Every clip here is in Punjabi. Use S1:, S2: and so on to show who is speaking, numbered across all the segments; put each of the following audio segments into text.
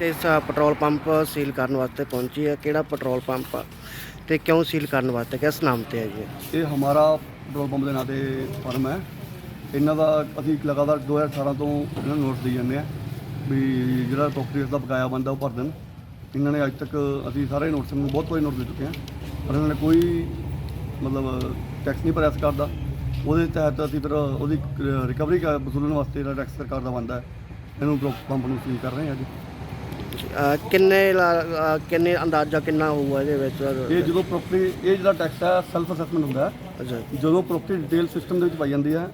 S1: ਅ, ਪੈਟਰੋਲ ਪੰਪ ਸੀਲ ਕਰਨ ਵਾਸਤੇ ਪਹੁੰਚੀ ਹੈ। ਕਿਹੜਾ ਪੈਟਰੋਲ ਪੰਪ ਆ ਤੇ ਕਿਉਂ ਸੀਲ ਕਰਨ ਵਾਸਤੇ? ਕਿਸ ਨਾਮ ਤੇ ਹੈ ਜੀ?
S2: ਇਹ ਹਮਾਰਾ ਪੈਟਰੋਲ ਪੰਪ ਦੇ ਨਾਂ ਤੇ ਫਰਮ ਹੈ। ਇਹਨਾਂ ਦਾ ਅਸੀਂ ਲਗਾਤਾਰ 2018 ਤੋਂ ਇਹਨਾਂ ਨੂੰ ਨੋਟਿਸ ਦੇ ਜਾਂਦੇ ਆ ਵੀ ਜਿਹੜਾ ਪ੍ਰੋਪਰਟੀ ਦਾ ਬਕਾਇਆ ਬੰਦਾ ਉਹ ਭਰ ਦੇਣ। ਇਹਨਾਂ ਨੇ ਅੱਜ ਤੱਕ ਅਸੀਂ ਸਾਰੇ ਨੋਟਿਸ ਨੂੰ ਬਹੁਤ ਵਾਰੀ ਨੋਟਿਸ ਦੇ ਚੁੱਕੇ ਹਾਂ। ਪਰ ਇਹਨਾਂ ਨੇ ਕੋਈ ਮਤਲਬ ਟੈਕਸ ਨਹੀਂ ਭਰਿਆ ਸਰਕਾਰ ਦਾ ਉਹਦੇ ਤਹਿਤ ਅਸੀਂ ਫਿਰ ਉਹਦੀ ਰਿਕਵਰੀ ਵਸੂਲਣ ਵਾਸਤੇ ਜਿਹੜਾ ਟੈਕਸ ਸਰਕਾਰ ਦਾ ਬੰਦਾ ਇਹਨੂੰ ਪੈਟਰੋਲ ਪੰਪ ਨੂੰ ਸੀਲ ਕਰ ਰਹੇ ਹਾਂ
S1: ਜੀ। ਕਿੰਨੇ ਲਾ- ਕਿੰਨੇ ਅੰਦਾਜ਼ਾ ਕਿੰਨਾ ਹੋਊਗਾ ਇਹਦੇ ਵਿੱਚ?
S2: ਇਹ ਜਦੋਂ ਪ੍ਰੋਪਰਟੀ ਇਹ ਜਿਹੜਾ ਟੈਕਸ ਹੈ ਸੈਲਫ ਅਸੈਸਮੈਂਟ ਹੁੰਦਾ ਹੈ।
S1: ਅੱਛਾ।
S2: ਜਦੋਂ ਪ੍ਰੋਪਰਟੀ ਡਿਟੇਲ ਸਿਸਟਮ ਦੇ ਵਿੱਚ ਪਾਈ ਜਾਂਦੀ ਹੈ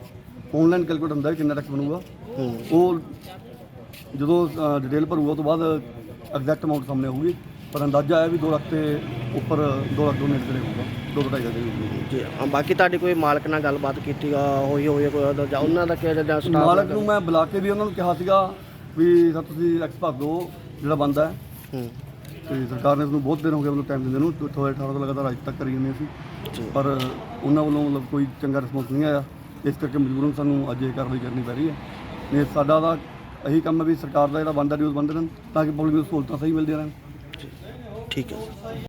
S2: ਆਨਲਾਈਨ ਕੈਲਕੂਲੇਟ ਹੁੰਦਾ ਹੈ ਕਿੰਨਾ ਟੈਕਸ ਬਣੂਗਾ।
S1: ਹੂੰ।
S2: ਉਹ ਜਦੋਂ ਡਿਟੇਲ ਭਰੂਗਾ ਉਹ ਤੋਂ ਬਾਅਦ ਐਗਜ਼ੈਕਟ ਅਮਾਉਂਟ ਸਾਹਮਣੇ ਆਊਗੀ। ਪਰ ਅੰਦਾਜ਼ਾ ਹੈ ਵੀ 2 ਲੱਖ ਤੇ ਉੱਪਰ 2 ਲੱਖ ਦੋ ਨੇੜੇ ਤੇੜੇ ਹੋਊਗਾ। 2 ਢਾਈ ਲੱਖ ਦੇ ਹੋਊਗਾ।
S1: ਜੀ ਅ, ਬਾਕੀ ਤੁਹਾਡੀ ਕੋਈ ਮਾਲਕ ਨਾਲ ਗੱਲਬਾਤ ਕੀਤੀ ਗਾ ਹੋਈ ਹੋਈ ਹੈ ਕੋਈ ਉਹਦਾ ਜਾਂ ਉਹਨਾਂ ਦਾ ਕਿਹਾ ਜਾਂ ਸਟਾਫ
S2: ਮਾਲਕ ਨੂੰ ਮੈਂ ਬੁਲਾ ਕੇ ਵੀ ਉਹਨਾਂ ਨੂੰ ਕਿਹਾ ਸੀਗਾ ਵੀ ਸਰ ਤੁਸੀਂ ਟੈਕਸ ਭਰ ਦਿਓ। ਜਿਹੜਾ ਬੰਦਾ ਹੈ।
S1: ਹੂੰ।
S2: ਤੇ ਸਰਕਾਰ ਨੇ ਉਸਨੂੰ ਬਹੁਤ ਦਿਨ ਹੋ ਗਏ ਉਹਨੂੰ ਟਾਈਮ ਦਿੰਦੇ ਨੂੰ 2018 ਤੋਂ ਲਗਾਤਾਰ ਅੱਜ ਤੱਕ ਕਰੀ ਜਾਂਦੇ ਸੀ ਪਰ ਉਹਨਾਂ ਵੱਲੋਂ ਮਤਲਬ ਕੋਈ ਚੰਗਾ ਰਿਸਪੌਂਸ ਨਹੀਂ ਆਇਆ। ਇਸ ਕਰਕੇ ਮਜਬੂਰਨ ਸਾਨੂੰ ਅੱਜ ਇਹ ਕਾਰਵਾਈ ਕਰਨੀ ਪੈ ਰਹੀ ਹੈ। ਨਹੀਂ ਸਾਡਾ ਦਾ ਇਹੀ ਕੰਮ ਹੈ ਵੀ ਸਰਕਾਰ ਦਾ ਜਿਹੜਾ ਬੰਦਾ ਡਿਊਜ਼ ਬੰਦੇ ਰਹਿਣ ਤਾਂ ਕਿ ਪਬਲਿਕ ਨੂੰ ਸਹੂਲਤਾਂ ਸਹੀ ਮਿਲਦੀਆਂ ਰਹਿਣ।
S1: ਠੀਕ ਹੈ।